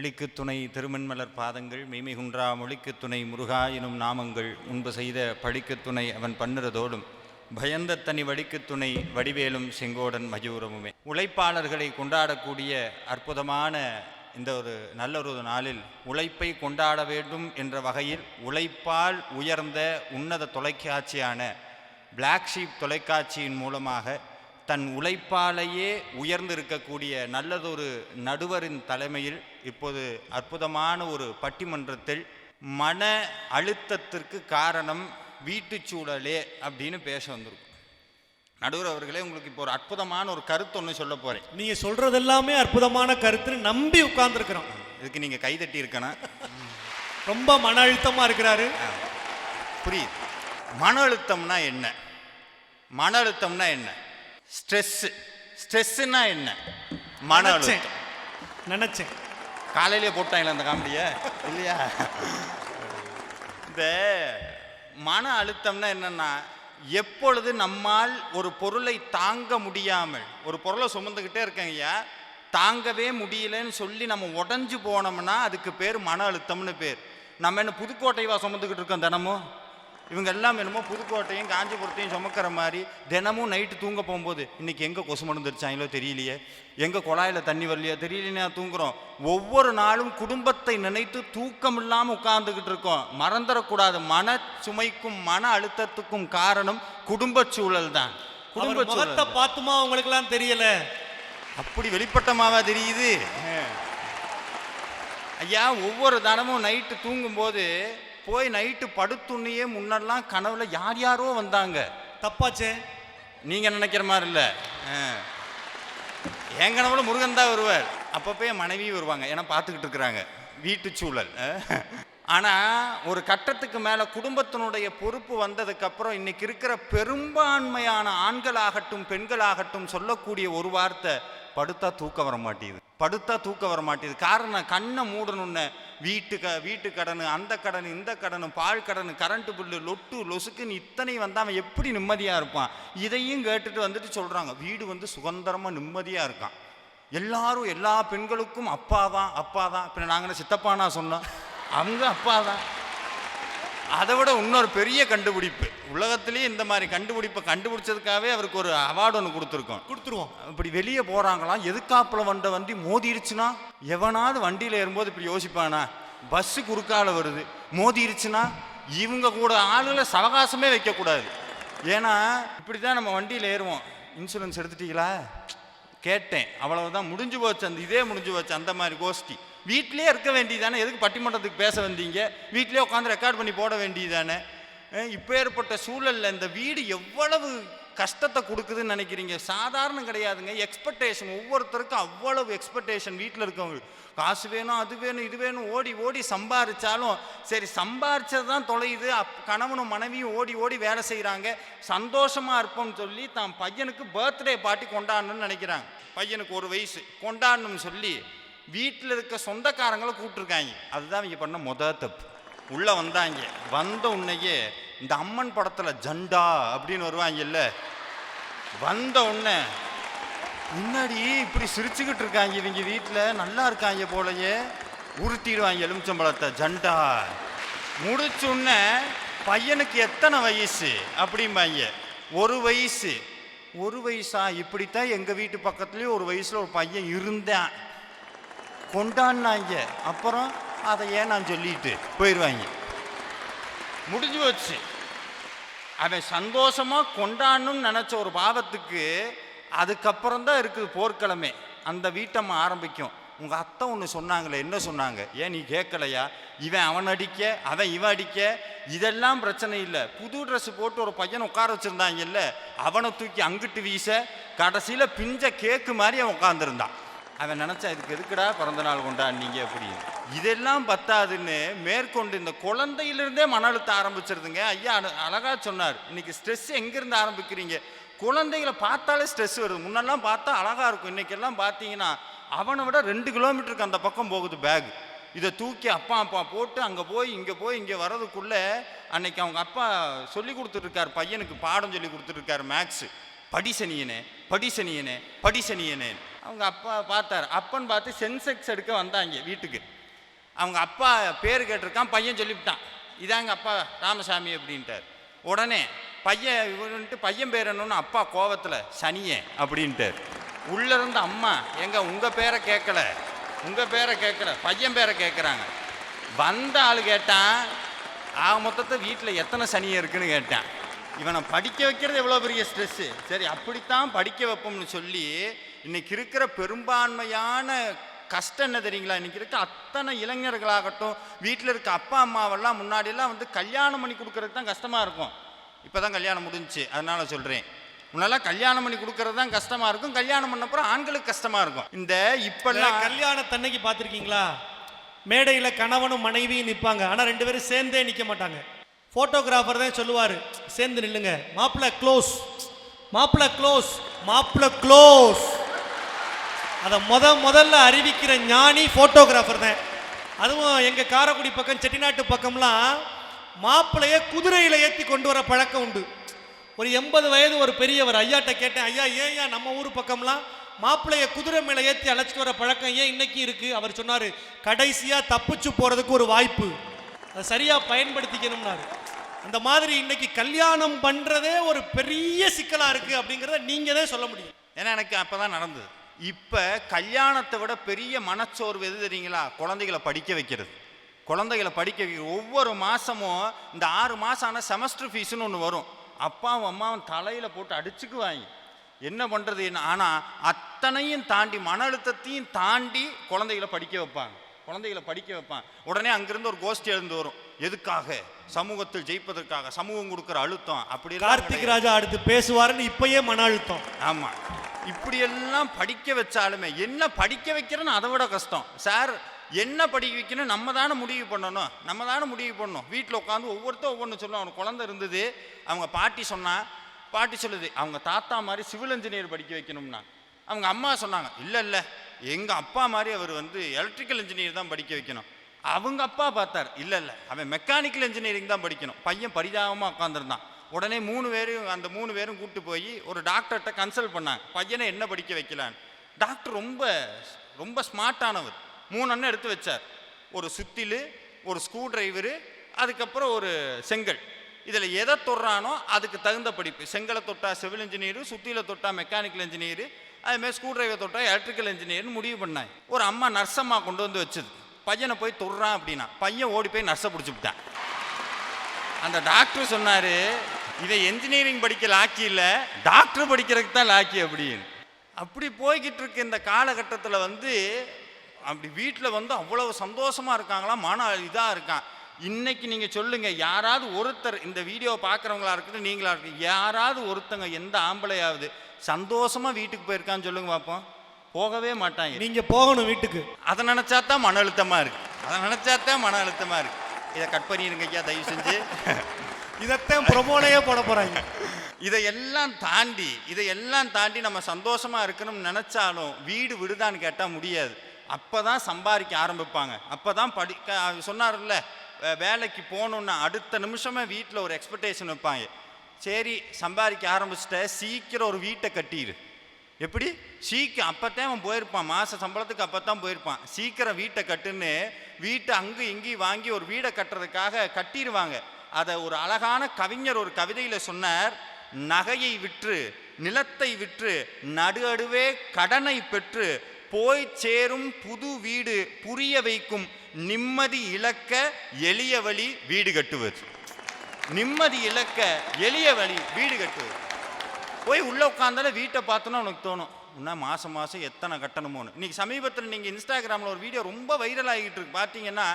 விழிக்கு துணை திருமண்மலர் பாதங்கள் மெய்மைகுன்றா மொழிக்கு துணை முருகா எனும் நாமங்கள் முன்பு செய்த படிக்கு துணை அவன் பண்ணுறதோடும் பயந்த தனி வடிக்கு துணை வடிவேலும் செங்கோடன் மஜூரமுமே. உழைப்பாளர்களை கொண்டாடக்கூடிய அற்புதமான இந்த ஒரு நல்ல ஒரு நாளில் உழைப்பை கொண்டாட வேண்டும் என்ற வகையில் உழைப்பால் உயர்ந்த உன்னத தொலைக்காட்சியான பிளாக் ஷீப் தொலைக்காட்சியின் மூலமாக தன் உழைப்பாலேயே உயர்ந்திருக்கக்கூடிய நல்லதொரு நடுவரின் தலைமையில் இப்போது அற்புதமான ஒரு பட்டிமன்றத்தில் மன அழுத்தத்திற்கு காரணம் வீட்டுச் சூழலே அப்படின்னு பேச வந்திருக்கும். நடுவர் அவர்களே உங்களுக்கு இப்போ ஒரு அற்புதமான ஒரு கருத்து ஒன்று சொல்ல போகிறேன் நீங்க சொல்றது எல்லாமே அற்புதமான கருத்துன்னு நம்பி உட்கார்ந்துருக்கிறோம். இதுக்கு நீங்கள் கைதட்டி இருக்கணும். ரொம்ப மன அழுத்தமா இருக்கிறாரு. புரியுது. மன அழுத்தம்னா என்ன? மன அழுத்தம்னா என்ன? ஸ்ட்ரெஸ்ஸு ஸ்ட்ரெஸ்ஸுன்னா என்ன? மன நினைச்சேன். அழுத்தம். நினைச்சேன். காலையிலே போட்டாங்களே அந்த காமெடியை? இல்லையா? இந்த மன அழுத்தம்னா என்னன்னா எப்பொழுது நம்மால் ஒரு பொருளை தாங்க முடியாமல் ஒரு பொருளை சுமந்துக்கிட்டே இருக்கங்கய்யா தாங்கவே முடியலன்னு சொல்லி நம்ம உடஞ்சு போனோம்னா அதுக்கு பேர் மன அழுத்தம்னு பேர். நம்ம என்ன புதுக்கோட்டைவா சுமந்துக்கிட்டு இருக்கோம் தினமும்? இவங்க எல்லாம் என்னமோ புதுக்கோட்டையும் காஞ்சிபுரத்தையும் சுமக்கிற மாதிரி தினமும் நைட்டு தூங்க போகும்போது இன்னைக்கு எங்கே கொசு மருந்துருச்சாங்களோ தெரியலையே. எங்கே குழாயில் தண்ணி வரலையோ தெரியலையா தூங்குறோம். ஒவ்வொரு நாளும் குடும்பத்தை நினைத்து தூக்கம் இல்லாமல் உட்கார்ந்துக்கிட்டு இருக்கோம். மறந்துடக்கூடாது. மன சுமைக்கும் மன அழுத்தத்துக்கும் காரணம் குடும்பச் சூழல் தான். சூழல் முகத்தை பார்த்துமா உங்களுக்கு எல்லாம் தெரியல? அப்படி வெளிப்பட்டமாவா தெரியுது. ஐயா ஒவ்வொரு தினமும் நைட்டு தூங்கும்போது போய் நைட்டு படுத்துண்ணியே முன்னெல்லாம் கனவுல யார் யாரோ வந்தாங்க. தப்பாச்சே. நீங்க நினைக்கிற மாதிரி இல்லை. என் கனவுல முருகன் தான் வருவார். அப்பப்போ என் மனைவி வருவாங்க. ஏன்னா பார்த்துக்கிட்டு இருக்கிறாங்க. வீட்டு சூழல். ஆனால் ஒரு கட்டத்துக்கு மேலே குடும்பத்தினுடைய பொறுப்பு வந்ததுக்கப்புறம் இன்னைக்கு இருக்கிற பெரும்பான்மையான ஆண்களாகட்டும் பெண்களாகட்டும் சொல்லக்கூடிய ஒரு வார்த்தை படுத்தா தூக்கம் வர மாட்டேங்குது படுத்தா தூக்கம் வர மாட்டேங்குது காரணம் கண்ணை மூடணுன்னு வீட்டு க வீட்டு கடன் அந்த கடன் இந்த கடன் பால் கடன் கரண்ட்டு பில்லு லொட்டு லொசுக்குன்னு இத்தனை வந்து அவன் எப்படி நிம்மதியாக இருப்பான்? இதையும் கேட்டுட்டு வந்துட்டு சொல்கிறாங்க வீடு வந்து சுதந்திரமாக நிம்மதியாக இருக்கான். எல்லாரும் எல்லா பெண்களுக்கும் அப்பா தான் அப்பா தான். இப்போ நாங்கள் சித்தப்பானா சொன்னோம் அவங்க அப்பா தான். அதை விட இன்னொரு பெரிய கண்டுபிடிப்பு. உலகத்திலேயே இந்த மாதிரி கண்டுபிடிப்பை கண்டுபிடிச்சதுக்காகவே அவருக்கு ஒரு அவார்டு ஒன்று கொடுத்துருக்கோம். கொடுத்துருவோம். இப்படி வெளியே போகிறாங்களாம் எதுக்காப்புல வந்த வண்டி மோதிருச்சுன்னா? எவனாவது வண்டியில் ஏறும்போது இப்படி யோசிப்பானா? பஸ்ஸு குறுக்கால வருது. மோதிருச்சுன்னா? இவங்க கூட ஆளுகளை சவகாசமே வைக்கக்கூடாது. ஏன்னா இப்படி தான் நம்ம வண்டியில் ஏறுவோம். இன்சூரன்ஸ் எடுத்துட்டீங்களா? கேட்டேன். அவ்வளவுதான். முடிஞ்சு போச்சு அந்த இதே முடிஞ்சு போச்சு. அந்த மாதிரி கோஷ்டி. வீட்டிலே இருக்க வேண்டியதானே எதுக்கு பட்டிமன்றத்துக்கு பேச வந்தீங்க? வீட்டிலே உட்காந்து ரெக்கார்ட் பண்ணி போட வேண்டியதானே இப்போ ஏற்பட்ட சூழலில் இந்த வீடு எவ்வளவு கஷ்டத்தை கொடுக்குதுன்னு நினைக்கிறீங்க? சாதாரணம் கிடையாதுங்க. எக்ஸ்பெக்டேஷன் ஒவ்வொருத்தருக்கும் அவ்வளவு எக்ஸ்பெக்டேஷன் வீட்டில் இருக்கவங்க. காசு வேணும் அது வேணும் இது வேணும் ஓடி ஓடி சம்பாரிச்சாலும் சரி சம்பாரிச்சது தான் தொலையுது. அப் கணவனும் மனைவியும் ஓடி ஓடி வேலை செய்கிறாங்க சந்தோஷமாக இருப்போம்னு சொல்லி தான் பையனுக்கு பர்த்டே பார்ட்டி கொண்டாடணும்னு நினைக்கிறாங்க. பையனுக்கு ஒரு வயசு. கொண்டாடணும்னு சொல்லி வீட்டில் இருக்க சொந்தக்காரங்களை கூப்பிட்டுருக்காங்க. அதுதான் இங்கே பண்ண முத தப்பு. உள்ளே வந்தாங்க. வந்த உன்னையே இந்த அம்மன் படத்தில் ஜண்டா அப்படின்னு வருவாங்கல்ல வந்த உடனே முன்னாடி இப்படி சிரிச்சுக்கிட்டு இருக்காங்க இவங்க வீட்டில் நல்லா இருக்காங்க போலயே. உருட்டிடுவாங்க எலுமிச்சம்பழத்தை. ஜண்டா முடிச்ச உடனே பையனுக்கு எத்தனை வயசு? அப்படிம்பாங்க. ஒரு வயசு. ஒரு வயசா? இப்படித்தான் எங்கள் வீட்டு பக்கத்துலேயும் ஒரு வயசில் ஒரு பையன் இருந்தேன். கொண்டாடினாங்க. அப்புறம் அதை ஏன் நான் சொல்லிட்டு போயிடுவாங்க. முடிஞ்சு போச்சு. அவன் சந்தோஷமாக கொண்டாடணும்னு நினச்ச ஒரு பாவத்துக்கு அதுக்கப்புறம் தான் இருக்குது போர்க்கிழமை அந்த வீட்டம்மா ஆரம்பிக்கும். உங்கள் அத்தை ஒன்று சொன்னாங்களே என்ன சொன்னாங்க? ஏன் நீ கேட்கலையா? இவன் அவன் அடிக்க அவன் இவன் அடிக்க இதெல்லாம் பிரச்சனை இல்லை. புது ட்ரெஸ் போட்டு ஒரு பையனை உட்கார வச்சுருந்தாங்கல்ல அவனை தூக்கி அங்கிட்டு வீச கடைசியில் பிஞ்ச கேக்கு மாதிரி அவன் உட்காந்துருந்தான் அவன் நினச்சா இதுக்கு எதுக்குடா பிறந்த நாள் கொண்டாடினீங்க அப்படின்னு இதெல்லாம் பத்தாதுன்னு மேற்கொண்டு இந்த குழந்தையிலிருந்தே மன அழுத்தம் ஆரம்பிச்சிருதுங்க. ஐயா அழ- சொன்னார். இன்னைக்கு ஸ்ட்ரெஸ் எங்கேருந்து ஆரம்பிக்கிறீங்க? குழந்தைகளை பார்த்தாலே ஸ்ட்ரெஸ் வருது. முன்னெல்லாம் பார்த்தா அழகாக இருக்கும். இன்றைக்கெல்லாம் பார்த்தீங்கன்னா அவனை விட ரெண்டு கிலோமீட்டருக்கு அந்த பக்கம் போகுது பேக் இதை தூக்கி அப்பா அப்பா போட்டு அங்கே போய் இங்கே போய் இங்கே வர்றதுக்குள்ளே அன்னைக்கு அவங்க அப்பா சொல்லி கொடுத்துட்ருக்கார். பையனுக்கு பாடம் சொல்லி கொடுத்துட்ருக்காரு மேக்ஸு படிசனியனே படிசனியனே படிசனியனேன் அவங்க அப்பா பார்த்தார். அப்பன் பார்த்து சென்செக்ஸ் எடுக்க வந்தாங்க வீட்டுக்கு. அவங்க அப்பா பேர் கேட்டிருக்கான் பையன் சொல்லிவிட்டான். இதாங்க அப்பா ராமசாமி அப்படின்ட்டார். உடனே பையன் இவருன்ட்டு பையன் பேர் என்னன்னு அப்பா கோவத்தில் சனியே அப்படின்ட்டார். உள்ளேருந்து அம்மா எங்க உங்கள் பேரை கேட்கல உங்கள் பேரை கேட்கல பையன் பேரை கேட்குறாங்க வந்த ஆள் கேட்டான் ஆக மொத்தத்தை வீட்டில் எத்தனை சனியை இருக்குன்னு கேட்டான். இவனை படிக்க வைக்கிறது எவ்வளோ பெரிய ஸ்ட்ரெஸ்ஸு சரி அப்படித்தான் படிக்க வைப்போம்னு சொல்லி இன்னைக்கு இருக்கிற பெரும்பான்மையான கஷ்டம் என்ன தெரியுங்களா? இன்னைக்கு இருக்க அத்தனை இளைஞர்களாகட்டும் வீட்டில் இருக்க அப்பா அம்மாவெல்லாம் முன்னாடியெல்லாம் வந்து கல்யாணம் பண்ணி கொடுக்கறது தான் கஷ்டமாக இருக்கும். இப்போ தான் கல்யாணம் முடிஞ்சுச்சு. அதனால் சொல்கிறேன் முன்னெல்லாம் கல்யாணம் பண்ணி கொடுக்கறது தான் கஷ்டமாக இருக்கும். கல்யாணம் பண்ணப்புறம் ஆண்களுக்கு கஷ்டமாக இருக்கும். இந்த இப்பெல்லாம் கல்யாணத்தன்னைக்கு பார்த்துருக்கீங்களா? மேடையில் கணவனும் மனைவியும் நிற்பாங்க ஆனால் ரெண்டு பேரும் சேர்ந்தே நிற்க மாட்டாங்க. ஃபோட்டோகிராஃபர் தான் சொல்லுவார் சேர்ந்து நில்லுங்க. மாப்பிள்ள க்ளோஸ் மாப்பிள்ள க்ளோஸ் மாப்பிள்ள க்ளோஸ் அதை முத முதல்ல அறிவிக்கிற ஞானி ஃபோட்டோகிராஃபர் தான். அதுவும் எங்கள் காரைக்குடி பக்கம் செட்டிநாட்டு பக்கம்லாம் மாப்பிள்ளையை குதிரையில் ஏற்றி கொண்டு வர பழக்கம் உண்டு. ஒரு எண்பது வயது ஒரு பெரியவர் ஐயாட்ட கேட்டேன் ஐயா ஏன் ஏன் நம்ம ஊர் பக்கம்லாம் மாப்பிள்ளைய குதிரை மேலே ஏற்றி அழைச்சிட்டு வர பழக்கம் ஏன் இன்னைக்கு இருக்குது அவர் சொன்னார் கடைசியாக தப்பிச்சு போகிறதுக்கு ஒரு வாய்ப்பு. அதை சரியாக பயன்படுத்திக்கணும்னாரு. அந்த மாதிரி இன்னைக்கு கல்யாணம் பண்ணுறதே ஒரு பெரிய சிக்கலாக இருக்குது அப்படிங்கிறத நீங்கள் தான் சொல்ல முடியும். ஏன்னா எனக்கு அப்போ தான் நடந்தது. இப்போ கல்யாணத்தை விட பெரிய மனச்சோர்வு எது தெரியுங்களா? குழந்தைகளை படிக்க வைக்கிறது. குழந்தைகளை படிக்க வைக்க ஒவ்வொரு மாதமும் இந்த ஆறு மாதம் ஆனால் செமஸ்டர் ஃபீஸ்னு ஒன்று வரும். அப்பாவும் அம்மாவும் தலையில் போட்டு அடிச்சுக்குவாங்க. என்ன பண்ணுறது ஆனால் அத்தனையும் தாண்டி மன அழுத்தத்தையும் தாண்டி குழந்தைகளை படிக்க வைப்பாங்க. குழந்தைகளை படிக்க வைப்பான் உடனே அங்கிருந்து ஒரு கோஷ்டி எழுந்து வரும். எதுக்காக? சமூகத்தில் ஜெயிப்பதற்காக சமூகம் கொடுக்குற அழுத்தம். அப்படி கார்த்திக் ராஜா அடுத்து பேசுவாருன்னு இப்பயே மன அழுத்தம். ஆமாம் இப்படியெல்லாம் படிக்க வச்சாலுமே என்ன படிக்க வைக்கிறேன்னு அதை விட கஷ்டம். சார் என்ன படிக்க வைக்கணும்? நம்ம தானே முடிவு பண்ணணும். நம்ம தானே முடிவு பண்ணணும். வீட்டில் உட்காந்து ஒவ்வொருத்தரும் ஒவ்வொன்று சொல்லுவோம் அவனுக்கு குழந்தை இருந்தது. அவங்க பாட்டி சொன்னால் பாட்டி சொல்லுது அவங்க தாத்தா மாதிரி சிவில் இன்ஜினியர் படிக்க வைக்கணும்னா அவங்க அம்மா சொன்னாங்க இல்லை இல்லை. எங்கள் அப்பா மாதிரி அவர் வந்து எலக்ட்ரிக்கல் இன்ஜினியர் தான் படிக்க வைக்கணும். அவங்க அப்பா பார்த்தார் இல்லை இல்லை. அவன் மெக்கானிக்கல் இன்ஜினியரிங் தான் படிக்கணும். பையன் பரிதாபமாக உட்காந்துருந்தான் உடனே மூணு பேரும் அந்த மூணு பேரும் கூப்பிட்டு போய் ஒரு டாக்டர்கிட்ட கன்சல்ட் பண்ணாங்க. பையனை என்ன படிக்க வைக்கலான்னு. டாக்டர் ரொம்ப ரொம்ப ஸ்மார்ட்டானவர் மூணு அண்ணன் எடுத்து வச்சார். ஒரு சுத்திலு ஒரு ஸ்க்ரூ டிரைவரு அதுக்கப்புறம் ஒரு செங்கல். இதில் எதை தொடுறானோ அதுக்கு தகுந்த படிப்பு. செங்கலை தொட்டா சிவில் இன்ஜினியரு சுத்தியில் தொட்டா மெக்கானிக்கல் இன்ஜினியரு அதுமாரி ஸ்க்ரூ டிரைவர் தொட்டா எலக்ட்ரிக்கல் இன்ஜினியர்னு முடிவு பண்ணாங்க. ஒரு அம்மா நர்ஸம்மா கொண்டு வந்து வச்சது. பையனை போய் தொடுறான் அப்படின்னா பையன் ஓடி போய் நர்ஸை பிடிச்சிவிட்டான் அந்த டாக்டர் சொன்னார் இதை என்ஜினியரிங் படிக்க லாக்கி இல்லை. டாக்டர் படிக்கிறதுக்கு தான் லாக்கி அப்படின்னு. அப்படி போய்கிட்டு இருக்க இந்த காலகட்டத்தில் வந்து அப்படி வீட்டில் வந்து அவ்வளவு சந்தோஷமா இருக்காங்களா? மன இதாக இருக்கான். இன்னைக்கு நீங்கள் சொல்லுங்க யாராவது ஒருத்தர் இந்த வீடியோ பார்க்குறவங்களா இருக்கட்டும் நீங்களா இருக்கு யாராவது ஒருத்தங்க எந்த ஆம்பளையாவது சந்தோஷமா வீட்டுக்கு போயிருக்கான்னு சொல்லுங்க பார்ப்போம் போகவே மாட்டாங்க. நீங்க போகணும் வீட்டுக்கு. அதை நினச்சா தான் மன அழுத்தமாக இருக்கு. அதை நினச்சா தான் மன அழுத்தமாக இருக்கு. இதை கட் பண்ணிடுங்க ஐயா தயவு செஞ்சு. இதைத்தான் ப்ரொமோலையே போட போறாங்க. இதையெல்லாம் தாண்டி இதையெல்லாம் தாண்டி நம்ம சந்தோஷமா இருக்கணும்னு நினைச்சாலும் வீடு விடுதான்னு கேட்டால் முடியாது. அப்பதான் சம்பாதிக்க ஆரம்பிப்பாங்க. அப்பதான் படிக்க அவர் சொன்னார்ல வே- வேலைக்கு போகணுன்னா அடுத்த நிமிஷமே வீட்டில் ஒரு எக்ஸ்பெக்டேஷன் வைப்பாங்க. சரி சம்பாதிக்க ஆரம்பிச்சிட்ட சீக்கிரம் ஒரு வீட்டை கட்டிடு எப்படி? சீக்கிரம் அப்போத்தான் அவன் போயிருப்பான். மாத சம்பளத்துக்கு அப்போ தான் போயிருப்பான். சீக்கிரம் வீட்டை கட்டுன்னு வீட்டை அங்கே இங்கேயும் வாங்கி ஒரு வீடை கட்டுறதுக்காக கட்டிடுவாங்க அதை ஒரு அழகான கவிஞர் ஒரு கவிதையில் சொன்னார் நகையை விற்று நிலத்தை விற்று நடு அடுவே கடனை பெற்று போய் சேரும் புது வீடு புரிய வைக்கும் நிம்மதி இழக்க எளிய வழி வீடு கட்டுவது. நிம்மதி இழக்க எளிய வழி வீடு கட்டுவது. போய் உள்ளே உட்காந்தாலும் வீட்டை பார்த்தோன்னா உனக்கு தோணும் இன்னும் மாதம் மாதம் எத்தனை கட்டணுமோன்னு. இன்றைக்கி சமீபத்தில் நீங்கள் இன்ஸ்டாகிராமில் ஒரு வீடியோ ரொம்ப வைரல் ஆகிட்டு இருக்கு. பார்த்தீங்கன்னா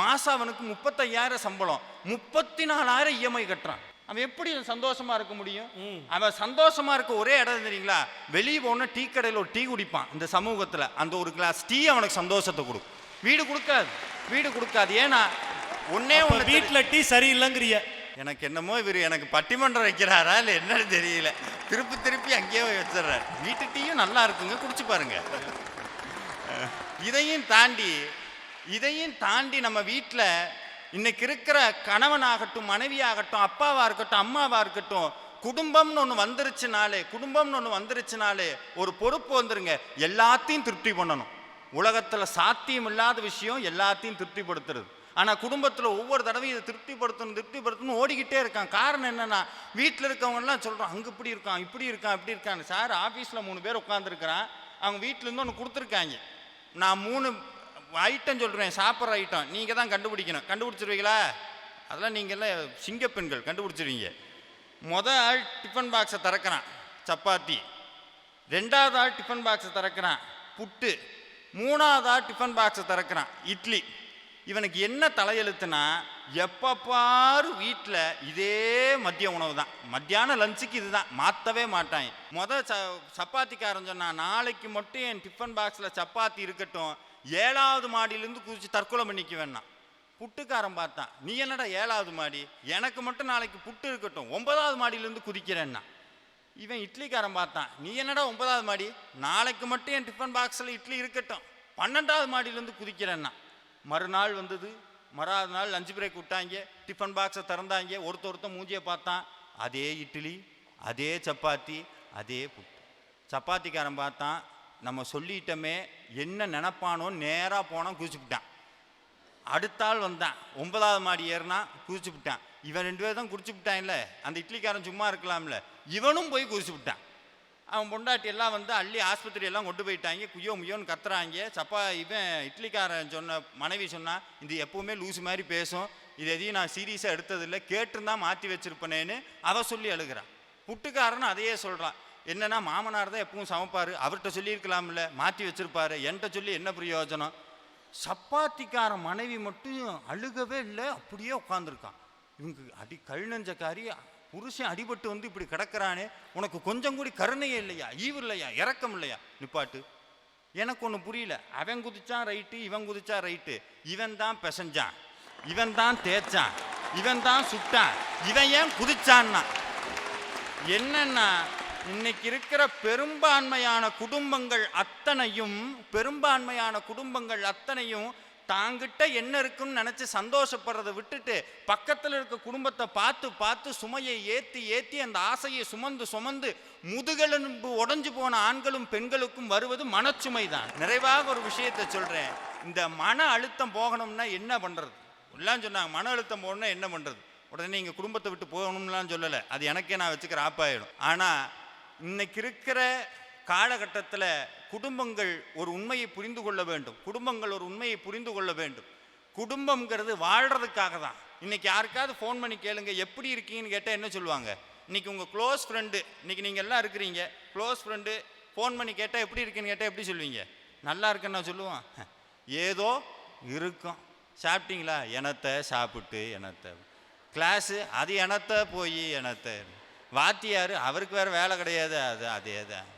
மாதம் அவனுக்கு முப்பத்தையாயிரம் சம்பளம். முப்பத்தி நாலாயிரம் இஎம்ஐ கட்டுறான். அவன் எப்படி சந்தோஷமா இருக்க முடியும்? அவன் சந்தோஷமா இருக்க ஒரே இடம் தெரியுங்களா? வெளியே போன டீ கடையில் ஒரு டீ குடிப்பான். இந்த சமூகத்தில் அந்த ஒரு கிளாஸ் டீ அவனுக்கு சந்தோஷத்தை கொடுக்கும் வீடு கொடுக்காது. வீடு கொடுக்காது. ஏன்னா ஒன்னே ஒன்று வீட்டுல டீ சரியில்லைங்கிறிய. எனக்கு என்னமோ இவர் எனக்கு பட்டிமன்றம் வைக்கிறாரா இல்லை என்னன்னு தெரியல. திருப்பி திருப்பி அங்கேயே வச்சிடுறாரு. வீட்டு டீயும் நல்லா இருக்குங்க. குடிச்சு பாருங்க. இதையும் தாண்டி இதையும் தாண்டி நம்ம வீட்டில் இன்னைக்கு இருக்கிற கணவனாகட்டும் மனைவியாகட்டும் அப்பாவாக இருக்கட்டும் அம்மாவாக இருக்கட்டும் குடும்பம்னு ஒன்று வந்துருச்சுனாலே குடும்பம்னு ஒன்று வந்துருச்சுனாலே ஒரு பொறுப்பு வந்துருங்க. எல்லாத்தையும் திருப்தி பண்ணணும். உலகத்தில் சாத்தியம் இல்லாத விஷயம் எல்லாத்தையும் திருப்திப்படுத்துறது ஆனால் குடும்பத்தில் ஒவ்வொரு தடவையும் இதை திருப்திப்படுத்தணும் திருப்திப்படுத்தணும் ஓடிக்கிட்டே இருக்கான். காரணம் என்னென்னா வீட்டில் இருக்கவங்கலாம் சொல்கிறோம் அங்கே இப்படி இருக்கான் இப்படி இருக்கான் இப்படி இருக்கான் சார் ஆஃபீஸில் மூணு பேர் உட்காந்துருக்கிறான் அவங்க வீட்டிலேருந்து ஒன்று கொடுத்துருக்காங்க. நான் மூணு ஐட்டம் சொல்கிறேன் சாப்பிட்ற ஐட்டம் நீங்கள் தான் கண்டுபிடிக்கணும். கண்டுபிடிச்சிருவீங்களா? அதெல்லாம் நீங்கள்லாம் சிங்கப்பெண்கள் கண்டுபிடிச்சிருவீங்க. முத ஆள் டிஃபன் பாக்ஸை திறக்கிறான். சப்பாத்தி. ரெண்டாவது ஆள் டிஃபன் பாக்ஸை திறக்கிறான். புட்டு. மூணாவது ஆள் டிஃபன் பாக்ஸை திறக்கிறான். இட்லி. இவனுக்கு என்ன தலையெழுத்துனா எப்போ பாரு வீட்டில் இதே மதிய உணவு தான். மத்தியான லஞ்சுக்கு இதுதான் மாற்றவே மாட்டான். முத ச சப்பாத்திக்காரன் சொன்னான் நாளைக்கு மட்டும் என் டிஃபன் பாக்ஸில் சப்பாத்தி இருக்கட்டும். ஏழாவது மாடியிலேருந்து குதிச்சு தற்கொலை பண்ணிக்க வேணாம் புட்டுக்காரன் பார்த்தான் நீ என்னடா ஏழாவது மாடி? எனக்கு மட்டும் நாளைக்கு புட்டு இருக்கட்டும் ஒன்பதாவது மாடியிலேருந்து குதிக்கிறேன்னா. இவன் இட்லிக்காரன் பார்த்தான் நீ என்னடா ஒன்பதாவது மாடி? நாளைக்கு மட்டும் என் டிஃபன் பாக்ஸில் இட்லி இருக்கட்டும் பன்னெண்டாவது மாடியிலேருந்து குதிக்கிறேன்னா. மறுநாள் வந்தது மறாவது நாள் லஞ்ச் பிரேக் விட்டாங்க டிஃபன் பாக்ஸை திறந்தாங்க ஒருத்த ஒருத்தன் மூஞ்சியை பார்த்தான் அதே இட்லி அதே சப்பாத்தி அதே புட்டு. சப்பாத்திக்காரன் பார்த்தான் நம்ம சொல்லிட்டோமே என்ன நினப்பானோ நேராக போனால் குதிச்சுப்பிட்டான் அடுத்த ஆள் வந்தான். ஒன்பதாவது மாடி ஏறினா குதிச்சுப்பிட்டான் இவன் ரெண்டு பேரும் தான் குடிச்சு அந்த இட்லிக்காரன் சும்மா இருக்கலாம்ல? இவனும் போய் குதிச்சுப்பிட்டான் அவன் பொண்டாட்டி எல்லாம் வந்து அள்ளி ஆஸ்பத்திரி எல்லாம் கொண்டு போயிட்டாங்க. குய்யோ முய்யோன்னு கத்துறாங்க. சப்பா இவன் இட்லிக்காரன் சொன்ன மனைவி சொன்னால் இது எப்பவுமே லூசு மாதிரி பேசும். இது எதையும் நான் சீரியஸாக எடுத்ததில்லை. கேட்டிருந்தா மாற்றி வச்சுருப்பனேன்னு அவ சொல்லி அழுகிறான் புட்டுக்காரன் அதையே சொல்கிறான் என்னன்னா மாமனார் தான் எப்பவும் சமைப்பார். அவர்கிட்ட சொல்லியிருக்கலாம்ல மாற்றி வச்சுருப்பாரு. என்கிட்ட சொல்லி என்ன பிரயோஜனம்? சப்பாத்திக்கார மனைவி மட்டும் அழுகவே இல்லை அப்படியே உட்காந்துருக்கான் இவங்க அடி கழுநஞ்சக்காரி புருஷன் அடிபட்டு வந்து இப்படி கிடக்குறானே உனக்கு கொஞ்சம் கூடி கருணையே இல்லையா? ஈவு இல்லையா? இறக்கம் இல்லையா? நிப்பாட்டு. எனக்கு ஒன்று புரியல. அவன் குதிச்சான் ரைட்டு. இவன் குதிச்சா ரைட்டு. இவன் தான் பிசைஞ்சான். இவன் தான் தேய்ச்சான். இவன் தான் சுட்டான். இவன் ஏன் குதிச்சான்னா? என்னன்னா இன்னைக்கு இருக்கிற பெரும்பான்மையான குடும்பங்கள் அத்தனையும் பெரும்பான்மையான குடும்பங்கள் அத்தனையும் தாங்கிட்ட என்ன இருக்குன்னு நினச்சி சந்தோஷப்படுறதை விட்டுட்டு பக்கத்தில் இருக்க குடும்பத்தை பார்த்து பார்த்து சுமையை ஏற்றி ஏற்றி அந்த ஆசையை சுமந்து சுமந்து முதுகெலும்பு உடஞ்சு போன ஆண்களும் பெண்களுக்கும் வருவது மனச்சுமை தான் நிறைவாக ஒரு விஷயத்தை சொல்கிறேன் இந்த மன அழுத்தம் போகணும்னா என்ன பண்ணுறது எல்லாம் சொன்னாங்க மன அழுத்தம் போகணும்னா என்ன பண்ணுறது உடனே நீங்கள் குடும்பத்தை விட்டு போகணும்லாம் சொல்லலை. அது எனக்கே நான் வச்சுக்கிற ஆப்பாயிடும் ஆனால் இன்னைக்கு இருக்கிற காலகட்டத்தில் குடும்பங்கள் ஒரு உண்மையை புரிந்து கொள்ள வேண்டும். குடும்பங்கள் ஒரு உண்மையை புரிந்து கொள்ள வேண்டும். குடும்பங்கிறது வாழ்கிறதுக்காக தான். இன்னைக்கு யாருக்காவது ஃபோன் பண்ணி கேளுங்க எப்படி இருக்கீங்கன்னு கேட்டால் என்ன சொல்லுவாங்க? இன்னைக்கு உங்கள் க்ளோஸ் ஃப்ரெண்டு இன்னைக்கு நீங்கள் எல்லாம் இருக்கிறீங்க க்ளோஸ் ஃப்ரெண்டு ஃபோன் பண்ணி கேட்டால் எப்படி இருக்குன்னு கேட்டால் எப்படி சொல்லுவீங்க? நல்லா இருக்குன்னு நான் சொல்லுவான். ஏதோ இருக்கும். சாப்பிட்டீங்களா? எனத்தை சாப்பிட்டு எனத்தை. கிளாஸு அது எனத்தை போய் எனத்தை. வாத்தியார் அவருக்கு வேறு வேலை கிடையாது அது அதே தான்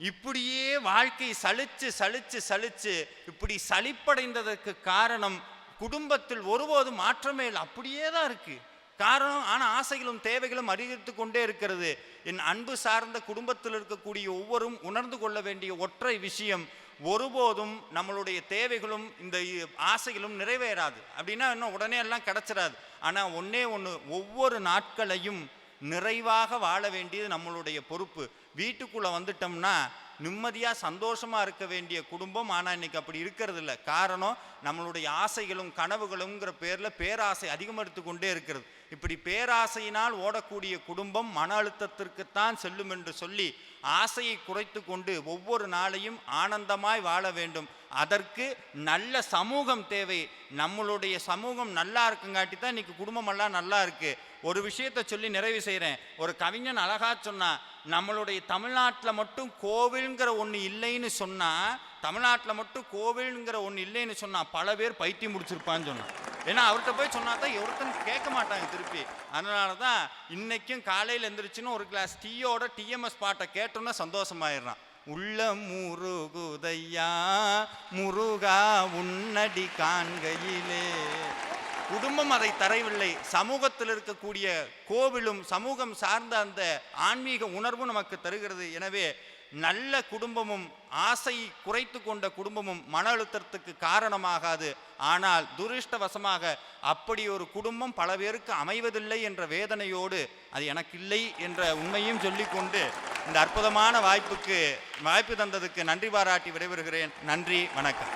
இப்படியே வாழ்க்கை சலிச்சு சலிச்சு சலிச்சு இப்படி சலிப்படைந்ததற்கு காரணம் குடும்பத்தில் ஒருபோதும் மாற்றமே இல்லை. அப்படியே தான் இருக்குது காரணம் ஆனால் ஆசைகளும் தேவைகளும் அதிகரித்து கொண்டே இருக்கிறது. என் அன்பு சார்ந்த குடும்பத்தில் இருக்கக்கூடிய ஒவ்வொரும் உணர்ந்து கொள்ள வேண்டிய ஒற்றை விஷயம் ஒருபோதும் நம்மளுடைய தேவைகளும் இந்த ஆசைகளும் நிறைவேறாது. அப்படின்னா இன்னும் உடனே எல்லாம் கிடைச்சிடாது. ஆனால் ஒன்றே ஒன்று ஒவ்வொரு நாட்களையும் நிறைவாக வாழ வேண்டியது நம்மளுடைய பொறுப்பு. வீட்டுக்குள்ளே வந்துட்டோம்னா நிம்மதியாக சந்தோஷமாக இருக்க வேண்டிய குடும்பம். ஆனால் இன்னைக்கு அப்படி இருக்கிறது இல்லை காரணம் நம்மளுடைய ஆசைகளும் கனவுகளுங்கிற பேரில் பேராசை அதிகமெடுத்து கொண்டே இருக்கிறது. இப்படி பேராசையினால் ஓடக்கூடிய குடும்பம் மன அழுத்தத்திற்குத்தான் செல்லும் என்று சொல்லி ஆசையை குறைத்து கொண்டு ஒவ்வொரு நாளையும் ஆனந்தமாய் வாழ வேண்டும். அதற்கு நல்ல சமூகம் தேவை. நம்மளுடைய சமூகம் நல்லா இருக்குங்காட்டி தான் இன்றைக்கி குடும்பமெல்லாம் நல்லா இருக்குது ஒரு விஷயத்தை சொல்லி நிறைவு செய்கிறேன் ஒரு கவிஞன் அழகா சொன்னா நம்மளுடைய தமிழ்நாட்டில் மட்டும் கோவில்ங்கிற ஒன்று இல்லைன்னு சொன்னால் தமிழ்நாட்டில் மட்டும் கோவில்ங்கிற ஒன்று இல்லைன்னு சொன்னால் பல பேர் பைத்தியம் முடிச்சிருப்பான்னு சொன்னான். ஏன்னா அவர்கிட்ட போய் சொன்னா தான் ஒருத்தன் கேட்க மாட்டாங்க திருப்பி. அதனால தான் இன்றைக்கும் காலையில் எந்திரிச்சுன்னு ஒரு கிளாஸ் டீயோட டிஎம்எஸ் பாட்டை கேட்டோன்னா சந்தோஷமாயிடுறான். உள்ள முருகுதையா முருகா உன்னடி காண்கையிலே குடும்பம் அதை தரவில்லை. சமூகத்தில் இருக்கக்கூடிய கோவிலும் சமூகம் சார்ந்த அந்த ஆன்மீக உணர்வும் நமக்கு தருகிறது. எனவே நல்ல குடும்பமும் ஆசை குறைத்து கொண்ட குடும்பமும் மன அழுத்தத்துக்கு காரணமாகாது. ஆனால் துரிஷ்டவசமாக அப்படி ஒரு குடும்பம் பல பேருக்கு அமைவதில்லை என்ற வேதனையோடு அது எனக்கு இல்லை என்ற உண்மையும் சொல்லிக்கொண்டு இந்த அற்புதமான வாய்ப்புக்கு வாய்ப்பு தந்ததுக்கு நன்றி பாராட்டி விடைபெறுகிறேன். நன்றி வணக்கம்.